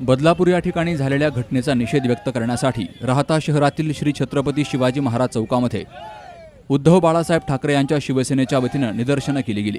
बदलापूर या ठिकाणी झालेल्या घटनेचा निषेध व्यक्त करण्यासाठी राहता शहरातील श्री छत्रपती शिवाजी महाराज चौकामध्ये उद्धव बाळासाहेब ठाकरे यांच्या शिवसेनेच्या वतीनं निदर्शनं केली गेली.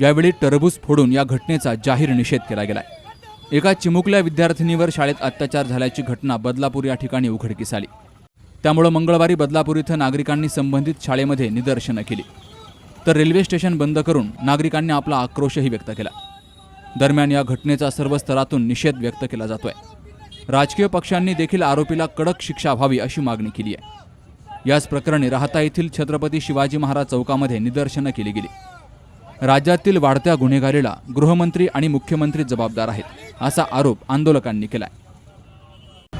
यावेळी टरबूज फोडून या घटनेचा जाहीर निषेध केला गेलाय. एका चिमुकल्या विद्यार्थिनीवर शाळेत अत्याचार झाल्याची घटना बदलापूर या ठिकाणी उघडकीस आली. त्यामुळं मंगळवारी बदलापूर इथं नागरिकांनी संबंधित शाळेमध्ये निदर्शनं केली. तर रेल्वे स्टेशन बंद करून नागरिकांनी आपला आक्रोशही व्यक्त केला. दरम्यान या घटनेचा सर्व स्तरातून निषेध व्यक्त केला जातोय. राजकीय पक्षांनी देखील आरोपीला कडक शिक्षा व्हावी अशी मागणी केली आहे. याच प्रकरणी राहता येथील छत्रपती शिवाजी महाराज चौकामध्ये निदर्शनं केली गेली. राज्यातील वाढत्या गुन्हेगारीला गृहमंत्री आणि मुख्यमंत्री जबाबदार आहेत असा आरोप आंदोलकांनी केलाय.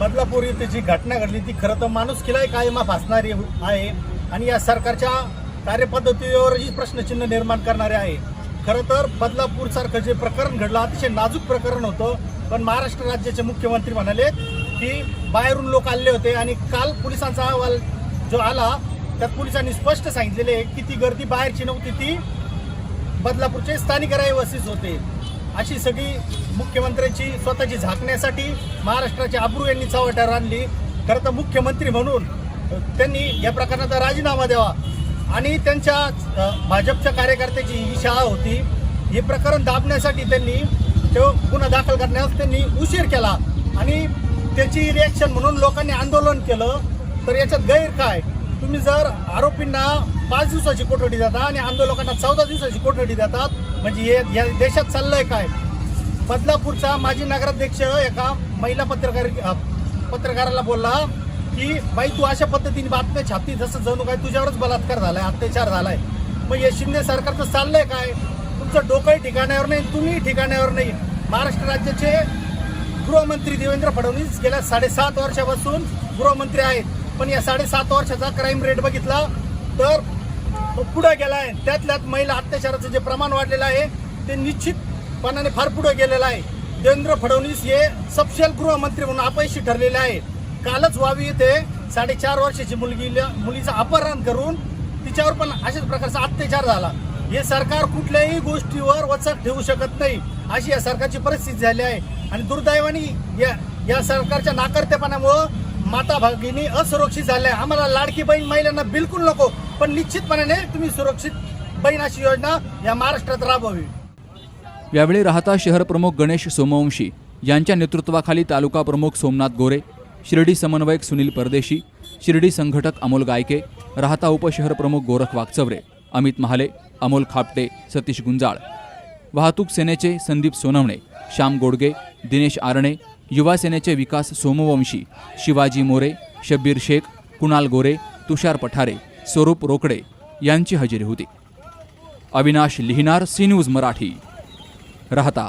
बदलापूर येथे जी घटना घडली ती खरं तर माणूस किलाय कायमा फासणारी आहे. आणि या सरकारच्या कार्यपद्धतीवरही प्रश्नचिन्ह निर्माण करणारे आहे. खरं तर बदलापूर सारखं जे प्रकरण घडलं अतिशय नाजूक प्रकरण होतं. पण महाराष्ट्र राज्याचे मुख्यमंत्री म्हणाले की बाहेरून लोक आले होते आणि काल पोलिसांचा अहवाल जो आला त्यात पोलिसांनी स्पष्ट सांगितलेले आहे की ती गर्दी बाहेरची नव्हती ती बदलापूरचे स्थानिक रहिवासीच होते. अशी सगळी मुख्यमंत्र्यांची स्वतःची झाकण्यासाठी महाराष्ट्राचे आब्रू यांनी चव्हाट्यावर आणली. खरं तर मुख्यमंत्री म्हणून त्यांनी या प्रकरणाचा राजीनामा द्यावा. आणि त्यांच्या भाजपच्या कार्यकर्त्याची ही शाळा होती. हे प्रकरण दाबण्यासाठी त्यांनी तो गुन्हा दाखल करण्यास त्यांनी उशीर केला. आणि त्याची रिॲक्शन म्हणून लोकांनी आंदोलन केलं. तर याच्यात गैर काय? तुम्ही जर आरोपींना पाच दिवसाची कोठडी देता आणि आंदोलकांना चौदा दिवसाची कोठडी देतात म्हणजे हे या देशात चाललंय काय? बदलापूरचा माजी नगराध्यक्ष एका महिला पत्रकार पत्रकाराला बोलला की बाई तू अशा पद्धतीने बातम्या छापती जसं जणू काय तुझ्यावरच बलात्कार झालाय अत्याचार झालाय. मग हे शिंदे सरकारचं चाललंय काय? तुमचं डोकंही ठिकाण्यावर नाही तुम्ही ठिकाण्यावर नाही. महाराष्ट्र राज्याचे गृहमंत्री देवेंद्र फडणवीस गेल्या साडेसात वर्षापासून गृहमंत्री आहेत. पण या साडेसात वर्षाचा क्राईम रेट बघितला तर तो पुढे आहे त्यातल्यात महिला अत्याचाराचं जे प्रमाण वाढलेलं आहे ते निश्चितपणाने फार पुढे गेलेलं आहे. देवेंद्र फडणवीस हे सपशेल गृहमंत्री म्हणून अपयशी ठरलेले आहे कालच व्हावी येथे साडेचार वर्षाची मुलगी मुलीचं अपहरण करून तिच्यावर पण अशाच प्रकारचा अत्याचार झाला. हे सरकार कुठल्याही गोष्टीवर वचक ठेवू शकत नाही. अशी या सरकारची परिस्थिती झाली आहे. आणि दुर्दैवानी या या सरकारच्या नाकर्तेपणामुळं माता भगिनी असुरक्षित झाल्या आहे. आम्हाला लाडकी बहीण महिलांना बिलकुल नको पण निश्चितपणाने तुम्ही सुरक्षित बहीण अशी योजना या महाराष्ट्रात राबवावी. यावेळी राहता शहर प्रमुख गणेश सोमवंशी यांच्या नेतृत्वाखाली तालुका प्रमुख सोमनाथ गोरे शिर्डी समन्वयक सुनील परदेशी शिर्डी संघटक अमोल गायके राहता उपशहर प्रमुख गोरख वागचवरे अमित महाले अमोल खापटे सतीश गुंजाळ. वाहतूक सेनेचे संदीप सोनवणे श्याम गोडगे दिनेश आरणे युवा सेनेचे विकास सोमवंशी शिवाजी मोरे शब्बीर शेख कुणाल गोरे तुषार पठारे स्वरूप रोकडे यांची हजेरी होती. अविनाश लिहिणार सी न्यूज मराठी. राहता.